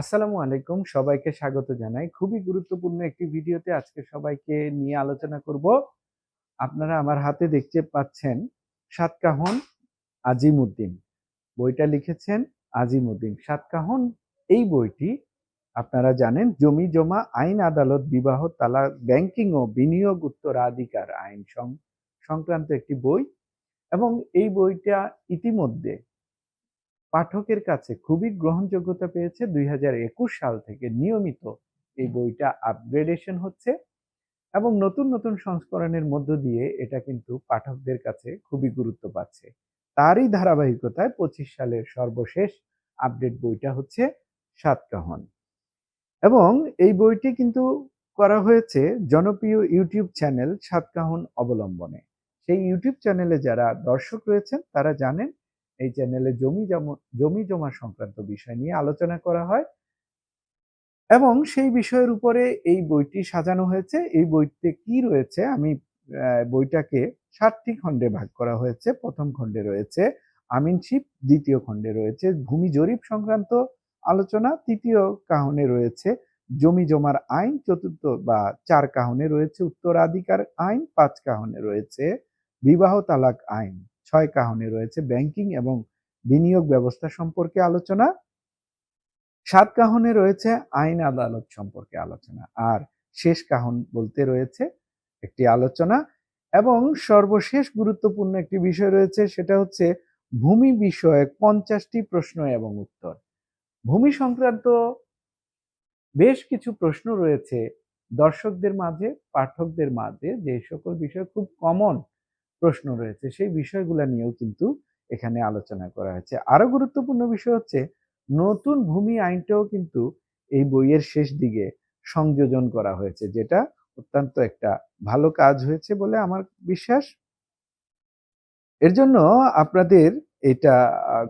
আসসালামু আলাইকুম। সবাইকে স্বাগত জানাই। খুবই গুরুত্বপূর্ণ একটি ভিডিওতে আজকে সবাইকে নিয়ে আলোচনা করব। আপনারা আমার হাতে দেখতে পাচ্ছেন সাতকাহন আজিমুদ্দিন। বইটা লিখেছেন আজিমুদ্দিন। সাতকাহন, এই বইটি আপনারা জানেন, জমি জমা, আইন আদালত, বিবাহ তালা ব্যাংকিং ও বিনিয়োগ উত্তরাধিকার আইন সংক্রান্ত একটি বই এবং এই বইটা ইতিমধ্যে পাঠকের কাছে খুবই গ্রহণযোগ্যতা পেয়েছে দুই হাজার একুশ সাল থেকে নিয়মিত এই বইটা আপগ্রেডেশন হচ্ছে এবং নতুন নতুন সংস্করণের মধ্য দিয়ে এটা কিন্তু পাঠকদের কাছে খুবই গুরুত্ব পাচ্ছে। তারই ধারাবাহিকতায় পঁচিশ সালের সর্বশেষ আপডেট বইটা হচ্ছে সাতকাহন এবং এই বইটি কিন্তু করা হয়েছে জনপ্রিয় ইউটিউব চ্যানেল সাতকাহন অবলম্বনে। সেই ইউটিউব চ্যানেলে যারা দর্শক রয়েছেন তারা জানেন এই চ্যানেলে জমি জমা, জমি সংক্রান্ত বিষয় নিয়ে আলোচনা করা হয় এবং সেই বিষয়ের উপরে এই বইটি সাজানো হয়েছে। এই বইতে কি রয়েছে? আমি বইটাকে সাতটি খণ্ডে ভাগ করা হয়েছে। প্রথম খণ্ডে রয়েছে আমিনশিপ দ্বিতীয় খণ্ডে রয়েছে ভূমি জরিপ সংক্রান্ত আলোচনা, তৃতীয় কাহনে রয়েছে জমি জমার আইন, চতুর্থ বা চার কাহনে রয়েছে উত্তরাধিকার আইন, পাঁচ কাহনে রয়েছে বিবাহ তালাক আইন। ছয় কাহনে রয়েছে ব্যাংকিং এবং বিনিয়োগ ব্যবস্থা সম্পর্কে আলোচনা। সাত কাহনে রয়েছে আইন আদালত সম্পর্কে আলোচনা। আর শেষ কাহন বলতে রয়েছে একটি আলোচনা এবং সর্বশেষ গুরুত্বপূর্ণ একটি বিষয় রয়েছে, সেটা হচ্ছে ভূমি বিষয়ক পঞ্চাশটি প্রশ্ন এবং উত্তর। ভূমি সংক্রান্ত বেশ কিছু প্রশ্ন রয়েছে দর্শকদের মাঝে, পাঠকদের মাঝে, যে সকল বিষয় খুব কমন প্রশ্ন রয়েছে। সেই বিষয়গুলো নিয়েও কিন্তু এখানে আলোচনা করা হয়েছে। আরও গুরুত্বপূর্ণ বিষয় হচ্ছে, নতুন ভূমি আইনটাও কিন্তু এই বইয়ের শেষ দিকে সংযোজন করা হয়েছে, যেটা অত্যন্ত একটা ভালো কাজ হয়েছে বলে আমার বিশ্বাস। এর জন্য আপনাদের এটা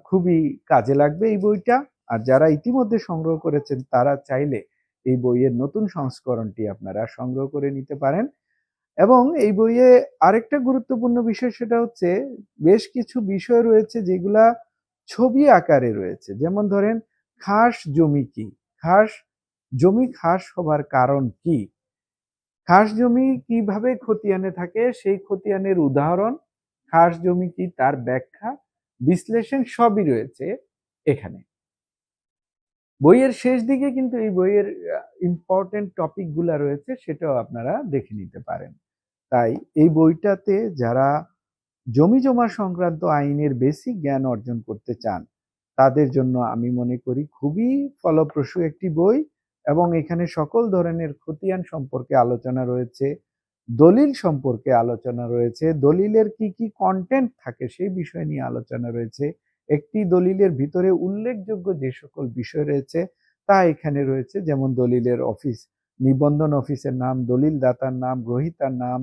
খুবই কাজে লাগবে এই বইটা। আর যারা ইতিমধ্যে সংগ্রহ করেছেন, তারা চাইলে এই বইয়ের নতুন সংস্করণটি আপনারা সংগ্রহ করে নিতে পারেন। এবং এই বইয়ে আরেকটা গুরুত্বপূর্ণ বিষয় সেটা হচ্ছে বেশ কিছু বিষয় রয়েছে যেগুলা ছবি আকারে রয়েছে। যেমন ধরেন, খাস জমি কি? খাস জমি খাস হবার কারণ কি? খাস জমি কীভাবে খতিয়ানে থাকে? সেই খতিয়ানের উদাহরণ, খাস জমি কি তার ব্যাখ্যা, বিশ্লেষণ সবই রয়েছে এখানে। বইয়ের শেষ দিকে কিন্তু এই বইয়ের ইম্পর্টেন্ট টপিকগুলা রয়েছে সেটাও আপনারা দেখে নিতে পারেন। তাই এই বইটাতে যারা জমি জমা সংক্রান্ত আইনের বেসিক জ্ঞান অর্জন করতে চান, তাদের জন্য আমি মনে করি খুবই ফলপ্রসূ একটি বই এবং এখানে সকল ধরনের খতিয়ান সম্পর্কে আলোচনা রয়েছে, দলিল সম্পর্কে আলোচনা রয়েছে, দলিলের কি কি কন্টেন্ট থাকে সেই বিষয় নিয়ে আলোচনা রয়েছে, একটি দলিলের ভিতরে উল্লেখযোগ্য যে সকল বিষয় রয়েছে তা এখানে রয়েছে, যেমন দলিলের অফিস নিবন্ধন অফিসের নাম দলিল দাতার নাম, গ্রহিতার নাম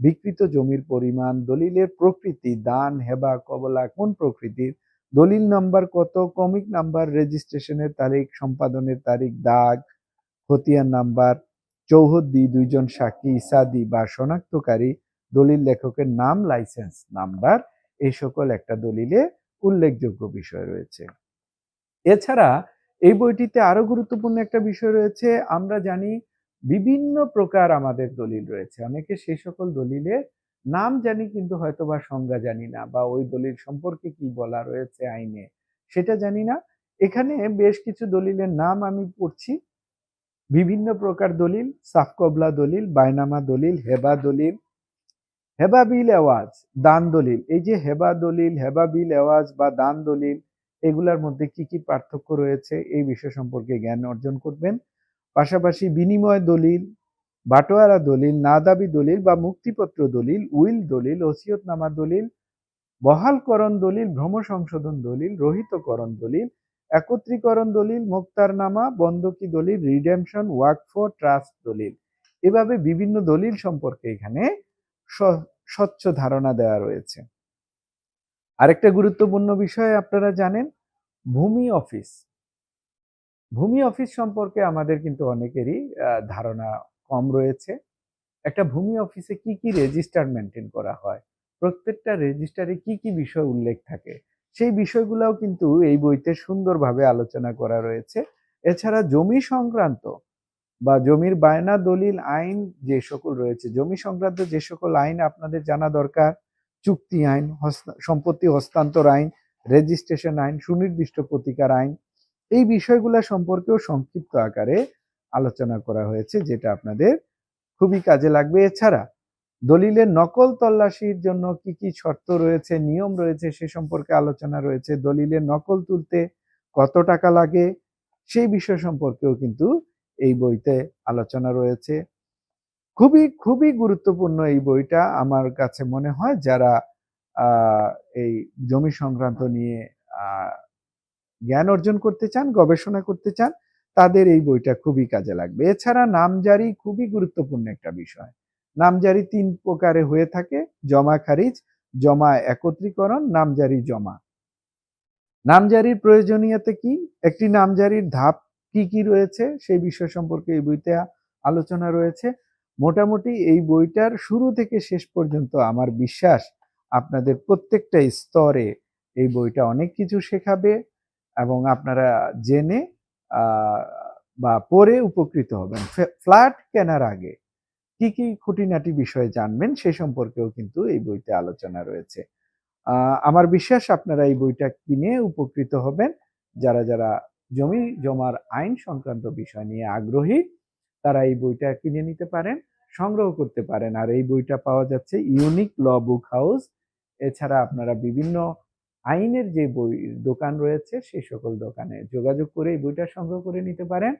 বিকৃত জমির পরিমাণ, দলিলের প্রকৃতি, দান, হেবা, কবলা, কোন প্রকৃতির? দলিল নাম্বার কত? কমিক নাম্বার, রেজিস্ট্রেশনের তারিখ, সম্পাদনের তারিখ, দাগ, খতিয়ান নাম্বার, চৌহদ্দি, দুইজন সাক্ষী ইসাদি বা শনাক্তকারী, দলিল লেখকের নাম, লাইসেন্স নাম্বার, এই সকল একটা দলিলে উল্লেখযোগ্য বিষয় রয়েছে। এছাড়া এই বইটিতে আরও গুরুত্বপূর্ণ একটা বিষয় রয়েছে, আমরা জানি বিভিন্ন প্রকার আমাদের দলিল রয়েছে। অনেকে সেই সকল দলিলের নাম জানি কিন্তু হয়তো বা সংজ্ঞা জানি না বা ওই দলিল সম্পর্কে কি বলা রয়েছে আইনে সেটা জানি না। এখানে বেশ কিছু দলিলের নাম আমি পড়ছি। বিভিন্ন প্রকার দলিল, সাফকবলা দলিল, বায়নামা দলিল, হেবা দলিল, হেবা বিল আওয়াজ দান দলিল। এই যে হেবা দলিল, হেবা বিল আওয়াজ বা দান দলিল, এগুলার মধ্যে কি কি পার্থক্য রয়েছে এই বিষয় সম্পর্কে জ্ঞান অর্জন করবেন। পাশাপাশি বিনিময় দলিল, বাটোয়ারা দলিল না দাবি দলিল বা মুক্তিপত্র দলিল, উইল দলিল, ওসিয়তনামা দলিল, বহালকরণ দলিল, ভ্রম সংশোধন দলিল, রহিতকরণ দলিল, একত্রীকরণ দলিল, মোক্তারনামা, বন্দকি দলিল, রিডেমশন, ওয়াকফ, ট্রাস্ট দলিল। এভাবে বিভিন্ন দলিল সম্পর্কে এখানে স্বচ্ছ ধারণা দেওয়া রয়েছে। আরেকটা গুরুত্বপূর্ণ বিষয় আপনারা জানেন, ভূমি অফিস। ভূমি অফিস সম্পর্কে আমাদের কিন্তু অনেকেরই ধারণা কম রয়েছে। একটা ভূমি অফিসে কি কি রেজিস্টার মেনটেন করা হয়? প্রত্যেকটা রেজিস্টারে কি কি বিষয় উল্লেখ থাকে? সেই বিষয়গুলোও কিন্তু এই বইতে সুন্দরভাবে আলোচনা করা রয়েছে। এছাড়া জমি সংক্রান্ত বা জমির বায়না, দলিল, আইন যে সকল রয়েছে, জমি সংক্রান্ত যে সকল আইন আপনাদের জানা দরকার, চুক্তি আইন সম্পত্তি হস্তান্তর আইন রেজিস্ট্রেশন আইন, সুনির্দিষ্ট প্রতিকার আইন এই বিষয়গুলো সম্পর্কেও সংক্ষিপ্ত আকারে আলোচনা করা হয়েছে, যেটা আপনাদের খুবই কাজে লাগবে। এছাড়া দলিলের নকল তল্লাশির জন্য কি কি শর্ত রয়েছে, নিয়ম রয়েছে, সে সম্পর্কে আলোচনা রয়েছে। দলিলের নকল তুলতে কত টাকা লাগে, সেই বিষয় সম্পর্কেও কিন্তু এই বইতে আলোচনা রয়েছে। খুবই খুবই গুরুত্বপূর্ণ এই বইটা আমার কাছে মনে হয়, যারা এই জমি সংক্রান্ত নিয়ে জ্ঞান অর্জন করতে চান, গবেষণা করতে চান, তাদের এই বইটা খুবই কাজে লাগবে। এছাড়া নামজারি খুবই গুরুত্বপূর্ণ একটা বিষয়। নামজারি তিন প্রকারে হয়ে থাকে, জমা খারিজ, জমা একত্রীকরণ, নামজারি জমা। নামজারির প্রয়োজনীয়তা কি? একটি নামজারির ধাপ কি কি রয়েছে? সেই বিষয় সম্পর্কে এই বইতে আলোচনা রয়েছে। মোটামুটি এই বইটার শুরু থেকে শেষ পর্যন্ত আমার বিশ্বাস আপনাদের প্রত্যেকটা স্তরে এই বইটা অনেক কিছু শেখাবে। এবং আপনারা জেনে বা পড়ে উপকৃত হবেন। ফ্ল্যা- ফ্ল্যাট কেনার আগে কি কি খুঁটিনাটি বিষয় জানবেন সে সম্পর্কেও কিন্তু এই বইতে আলোচনা রয়েছে। আমার বিশ্বাস আপনারা এই বইটা কিনে উপকৃত হবেন। যারা যারা জমি জমার আইন সংক্রান্ত বিষয় নিয়ে আগ্রহী, তারা এই বইটা কিনে নিতে পারেন, সংগ্রহ করতে পারেন। আর এই বইটা পাওয়া যাচ্ছে ইউনিক ল বুক হাউস। এছাড়া আপনারা বিভিন্ন আইনের যে বই দোকান রয়েছে, সেই সকল দোকানে যোগাযোগ করে এই বইটা সংগ্রহ করে নিতে পারেন।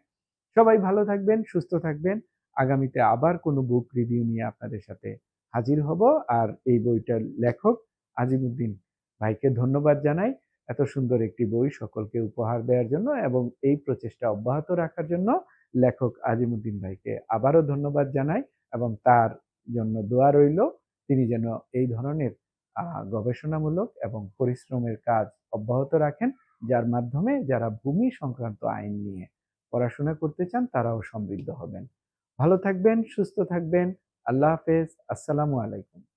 সবাই ভালো থাকবেন, সুস্থ থাকবেন। আগামীতে আবার কোনো বুক রিভিউ নিয়ে আপনাদের সাথে হাজির হব। আর এই বইটার লেখক আজিমুদ্দিন ভাইকে ধন্যবাদ জানাই এত সুন্দর একটি বই সকলকে উপহার দেওয়ার জন্য এবং এই প্রচেষ্টা অব্যাহত রাখার জন্য লেখক আজিমুদ্দিন ভাইকে আবারও ধন্যবাদ জানাই এবং তার জন্য দোয়া রইল। তিনি যেন এই ধরনের গবেষণামূলক এবং পরিশ্রমের কাজ অব্যাহত রাখেন, যার মাধ্যমে যারা ভূমি সংক্রান্ত আইন নিয়ে পড়াশোনা করতে চান, তারাও সমৃদ্ধ হবেন। ভালো থাকবেন, সুস্থ থাকবেন। আল্লাহ হাফেজ। আসসালামু আলাইকুম।